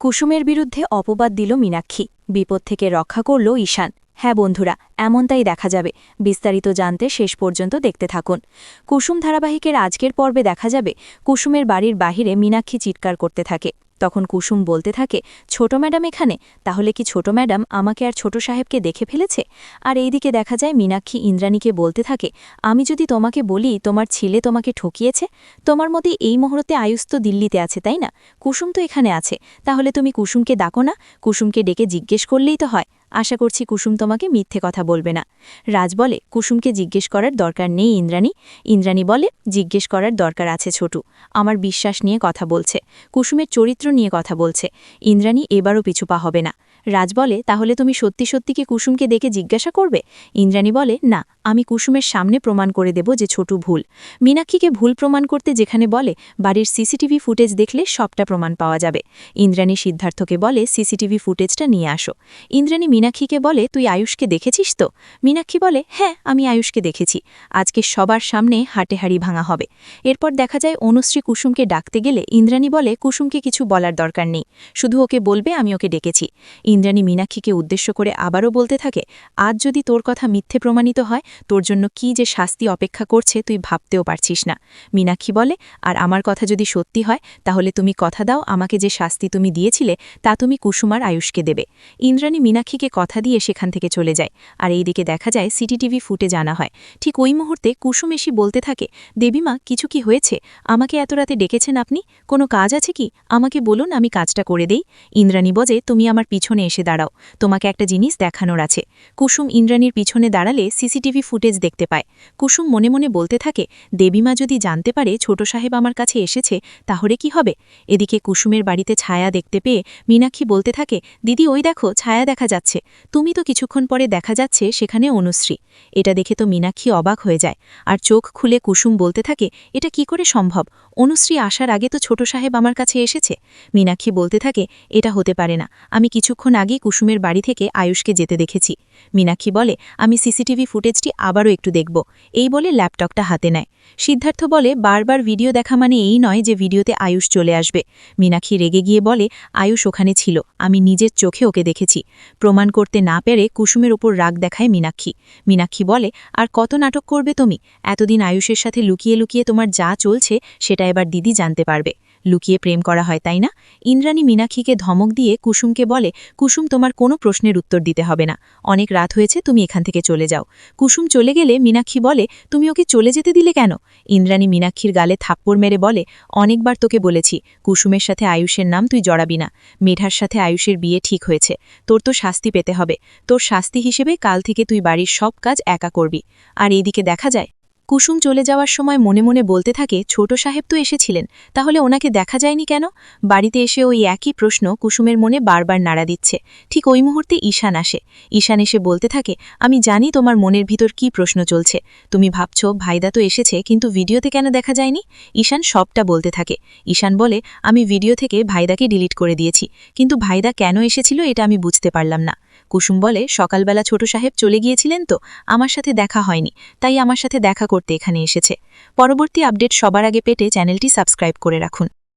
কুসুমের বিরুদ্ধে অপবাদ দিল মীনাক্ষী। বিপদ থেকে রক্ষা করল ঈশান। হ্যাঁ বন্ধুরা, এমনটাই দেখা যাবে। বিস্তারিত জানতে শেষ পর্যন্ত দেখতে থাকুন। কুসুম ধারাবাহিকের আজকের পর্বে দেখা যাবে, কুসুমের বাড়ির বাহিরে মীনাক্ষী চিৎকার করতে থাকে। তখন কুসুম বলতে থাকে, ছোট ম্যাডাম এখানে, তাহলে কি ছোট ম্যাডাম আমাকে আর ছোট সাহেবকে দেখে ফেলেছে? আর এইদিকে দেখা যায় মীনাক্ষী ইন্দ্রাণীকে বলতে থাকে, আমি যদি তোমাকে বলি, তোমার ছেলে তোমাকে ঠকিয়েছে? তোমার মতে এই মুহূর্তে আয়ুষ তো দিল্লিতে আছে, তাই না? কুসুম তো এখানে আছে, তাহলে তুমি কুসুমকে ডাকো না, কুসুমকে ডেকে জিজ্ঞেস করলেই তো হয়। আশা করছি কুসুম তোমাকে মিথ্যে কথা বলবে না। রাজ বলে, কুসুমকে জিজ্ঞেস করার দরকার নেই, ইন্দ্রাণী। ইন্দ্রাণী বলে, জিজ্ঞেস করার দরকার আছে ছোটু, আমার বিশ্বাস নিয়ে কথা বলছে। কুসুমের চরিত্র নিয়ে কথা বলছে। ইন্দ্রাণী এবারও পিছুপা হবে না। রাজ বলে, তাহলে তুমি সত্যি সত্যি কি কুসুমকে দেখে জিজ্ঞাসা করবে? ইন্দ্রাণী বলে, না, আমি কুসুমের সামনে প্রমাণ করে দেব যে ছোটু ভুল। মীনাক্ষীকে ভুল প্রমাণ করতে যেখানে বলে, বাড়ির সিসিটিভি ফুটেজ দেখলে সবটা প্রমাণ পাওয়া যাবে। ইন্দ্রাণী সিদ্ধার্থকে বলে, সিসিটিভি ফুটেজটা নিয়ে আসো। ইন্দ্রাণী মীনাক্ষীকে বলে, তুই আয়ুষকে দেখেছিস তো? মীনাক্ষী বলে হ্যাঁ আমি আয়ুষকে দেখেছি। আজকে সবার সামনে হাটে হাড়ি ভাঙা হবে। এরপর দেখা যায়, অনুশ্রী কুসুমকে ডাকতে গেলে ইন্দ্রাণী বলে, কুসুমকে কিছু বলার দরকার নেই। শুধু ওকে বলবে, আমি ওকে ডেকেছি। ইন্দ্রাণী মীনাক্ষীকে উদ্দেশ্য করে আবারও বলতে থাকে, আজ যদি তোর কথা মিথ্যে প্রমাণিত হয়, তোর জন্য কি যে শাস্তি অপেক্ষা করছে তুই ভাবতেও পারছিস না। মীনাক্ষী বলে, আর আমার কথা যদি সত্যি হয়, তাহলে তুমি কথা দাও, আমাকে যে শাস্তি তুমি দিয়েছিলে, তা তুমি কুসুমার আয়ুষকে দেবে। ইন্দ্রাণী মীনাক্ষীকে কথা দিয়ে সেখান থেকে চলে যায়। আর এইদিকে দেখা যায় সিটিটিভি ফুটে জানা হয়। ঠিক ওই মুহূর্তে কুসুম এসি বলতে থাকে দেবীমা কিছু কি হয়েছে? আমাকে এত রাতে ডেকেছেন আপনি? কোনো কাজ আছে কি? আমাকে বলুন, আমি কাজটা করে দেই। ইন্দ্রাণী বজে তুমি আমার পিছনে এসে দাঁড়াও। তোমাকে একটা জিনিস দেখানোর আছে। কুসুম ইন্দ্রাণীর পিছনে দাঁড়ালে সিসিটিভি ফুটেজ দেখতে পায়। কুসুম মনে মনে বলতে থাকে, দেবীমা যদি জানতে পারে ছোট সাহেব আমার কাছে এসেছে, তাহলে কি হবে? এদিকে কুসুমের বাড়িতে ছায়া দেখতে পেয়ে মীনাক্ষী বলতে থাকে, দিদি, ওই দেখো, ছায়া দেখা যাচ্ছে। তুমি তো কিছুক্ষণ পরে দেখা যাচ্ছে সেখানে অনুশ্রী। এটা দেখে তো মীনাক্ষী অবাক হয়ে যায়। আর চোখ খুলে কুসুম বলতে থাকে, এটা কি করে সম্ভব? অনুশ্রী আসার আগে তো ছোট সাহেব আমার কাছে এসেছে? মীনাক্ষী বলতে থাকে, এটা হতে পারে না। আমি কিছুক্ষণ আগে কুসুমের বাড়ি থেকে আয়ুষকে যেতে দেখেছি। মীনাক্ষী বলে, আমি সিসিটিভি ফুটেজটি আবারও একটু দেখব। এই বলে ল্যাপটপটা হাতে নেয়। সিদ্ধার্থ বলে, বারবার ভিডিও দেখা মানে এই নয় যে ভিডিওতে আয়ুষ চলে আসবে। মীনাক্ষী রেগে গিয়ে বলে, আয়ুষ ওখানে ছিল। আমি নিজের চোখে ওকে দেখেছি। প্রমাণ করতে না পেরে কুসুমের ওপর রাগ দেখায় মীনাক্ষী। মীনাক্ষী বলে, আর কত নাটক করবে তুমি? এতদিন আয়ুষের সাথে লুকিয়ে লুকিয়ে তোমার যা চলছে, সেটা এবার দিদি জানতে পারবে। লুকিয়ে প্রেম করা হয়, তাই না? ইন্দ্রাণী মীনাক্ষীকে ধমক দিয়ে কুসুমকে বলে, কুসুম, তোমার কোনো প্রশ্নের উত্তর দিতে হবে না। অনেক রাত হয়েছে, তুমি এখান থেকে চলে যাও। কুসুম চলে গেলে মীনাক্ষী বলে, তুমি ওকে চলে যেতে দিলে কেন? ইন্দ্রাণী মীনাক্ষীর গালে থাপ্পড় মেরে বলে, অনেকবার তোকে বলেছি, কুসুমের সাথে আয়ুষের নাম তুই জড়াবি না। মেধার সাথে আয়ুষের বিয়ে ঠিক হয়েছে। তোর তো শাস্তি পেতে হবে। তোর শাস্তি হিসেবে কাল থেকে তুই বাড়ির সব কাজ একা করবি। আর এইদিকে দেখা যায় কুসুম চলে যাওয়ার সময় মনে মনে বলতে থাকে, ছোট সাহেব তো এসেছিলেন, তাহলে ওনাকে দেখা যায়নি কেন? বাড়িতে এসে ওই একই প্রশ্ন কুসুমের মনে বারবার নাড়া দিচ্ছে। ঠিক ওই মুহূর্তে ঈশান আসে। ঈশান এসে বলতে থাকে, আমি জানি তোমার মনের ভিতর কি প্রশ্ন চলছে। তুমি ভাবছ, ভাইদা তো এসেছে, কিন্তু ভিডিওতে কেন দেখা যায়নি? ঈশান সবটা বলতে থাকে। ঈশান বলে, আমি ভিডিও থেকে ভাইদাকে ডিলিট করে দিয়েছি, কিন্তু ভাইদা কেন এসেছিল এটা আমি বুঝতে পারলাম না। কুসুম বলে, সকালবেলা ছোট সাহেব চলে গিয়েছিলেন তো? আমার সাথে দেখা হয়নি, তাই আমার সাথে দেখা করতে এখানে এসেছে। পরবর্তী আপডেট সবার আগে পেটে চ্যানেলটি সাবস্ক্রাইব করে রাখুন।